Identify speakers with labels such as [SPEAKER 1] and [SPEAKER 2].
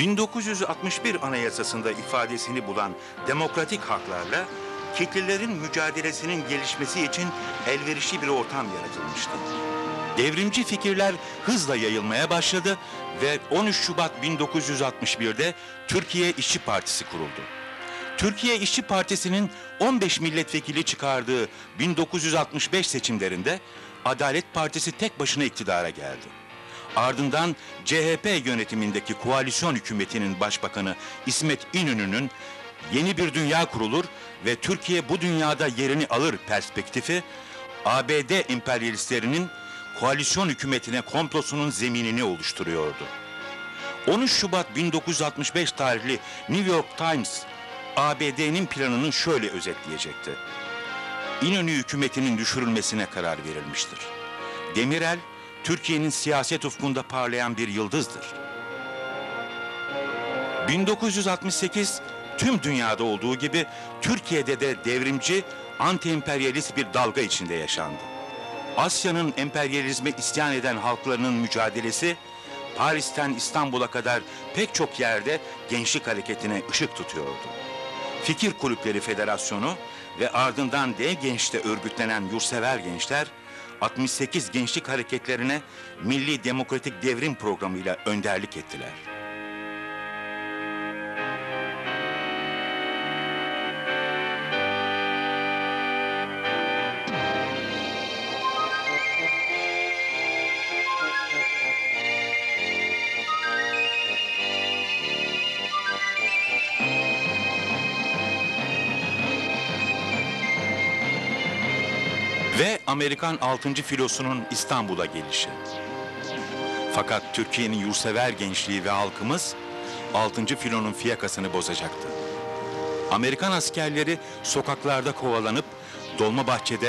[SPEAKER 1] 1961 Anayasası'nda ifadesini bulan demokratik haklarla kitlelerin mücadelesinin gelişmesi için elverişli bir ortam yaratılmıştı. Devrimci fikirler hızla yayılmaya başladı ve 13 Şubat 1961'de Türkiye İşçi Partisi kuruldu. Türkiye İşçi Partisi'nin 15 milletvekili çıkardığı 1965 seçimlerinde Adalet Partisi tek başına iktidara geldi. Ardından CHP yönetimindeki koalisyon hükümetinin başbakanı İsmet İnönü'nün yeni bir dünya kurulur ve Türkiye bu dünyada yerini alır perspektifi ABD emperyalistlerinin koalisyon hükümetine komplosunun zeminini oluşturuyordu. 13 Şubat 1965 tarihli New York Times ABD'nin planını şöyle özetleyecekti. İnönü hükümetinin düşürülmesine karar verilmiştir. Demirel, Türkiye'nin siyaset ufkunda parlayan bir yıldızdır. 1968 tüm dünyada olduğu gibi Türkiye'de de devrimci, anti-emperyalist bir dalga içinde yaşandı. Asya'nın emperyalizme isyan eden halklarının mücadelesi Paris'ten İstanbul'a kadar pek çok yerde gençlik hareketine ışık tutuyordu. Fikir Kulüpleri Federasyonu ve ardından Dev Genç'te örgütlenen yurtsever gençler 68 gençlik hareketlerine Milli Demokratik Devrim Programı'yla önderlik ettiler. Ve Amerikan 6. filosunun İstanbul'a gelişi. Fakat Türkiye'nin yurtsever gençliği ve halkımız 6. filonun fiyakasını bozacaktı. Amerikan askerleri sokaklarda kovalanıp Dolmabahçe'de